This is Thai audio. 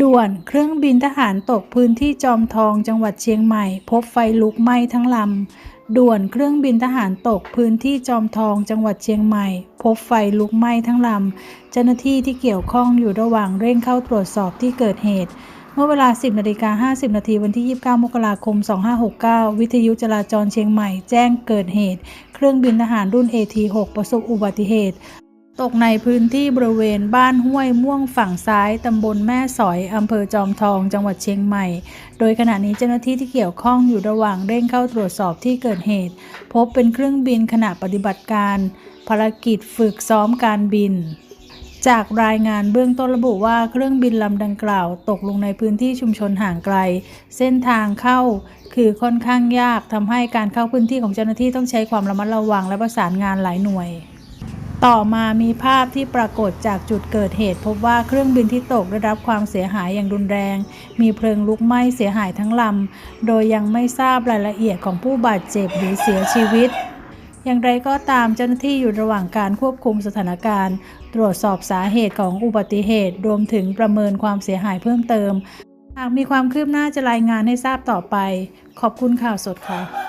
ด่วนเครื่องบินทหารตกพื้นที่จอมทองจังหวัดเชียงใหม่ พบไฟลุกไหม้ทั้งลำ ด่วนเครื่องบินทหารตกพื้นที่จอมทองจังหวัดเชียงใหม่ พบไฟลุกไหม้ทั้งลำ เจ้าหน้าที่ที่เกี่ยวข้องอยู่ระหว่างเร่งเข้าตรวจสอบที่เกิดเหตุ เมื่อเวลา 10นาฬิกา50 นาทีวันที่ 29 มกราคม 2569 วิทยุจราจรเชียงใหม่ แจ้งเกิดเหตุ เครื่องบินทหารรุ่น AT6 ประสบอุบัติเหตุ ตกในพื้นที่บริเวณบ้านห้วยม่วงฝั่งซ้าย ตำบลแม่สอย อำเภอจอมทอง จังหวัดเชียงใหม่ โดยขณะนี้เจ้าหน้าที่ที่เกี่ยวข้องอยู่ระหว่างเร่งเข้าตรวจสอบที่เกิดเหตุ พบเป็นเครื่องบินขณะปฏิบัติการ ภารกิจฝึกซ้อมการบิน จากรายงานเบื้องต้นระบุว่าเครื่องบินลำดังกล่าว ตกลงในพื้นที่ชุมชนห่างไกล เส้นทางเข้าคือค่อนข้างยากทำให้การเข้าพื้นที่ของเจ้าหน้าที่ต้องใช้ความระมัดระวังและประสานงานหลายหน่วย ต่อมามีภาพที่ปรากฏจากจุดเกิดเหตุ พบว่าเครื่องบินที่ตกได้รับความเสียหายอย่างรุนแรง มีเพลิงลุกไหม้เสียหายทั้งลำ โดยยังไม่ทราบรายละเอียดของผู้บาดเจ็บหรือเสียชีวิต อย่างไรก็ตามเจ้าหน้าที่อยู่ระหว่างการควบคุมสถานการณ์ ตรวจสอบสาเหตุของอุบัติเหตุ รวมถึงประเมินความเสียหายเพิ่มเติม หากมีความคืบหน้าจะรายงานให้ทราบต่อไป ขอบคุณข่าวสดค่ะ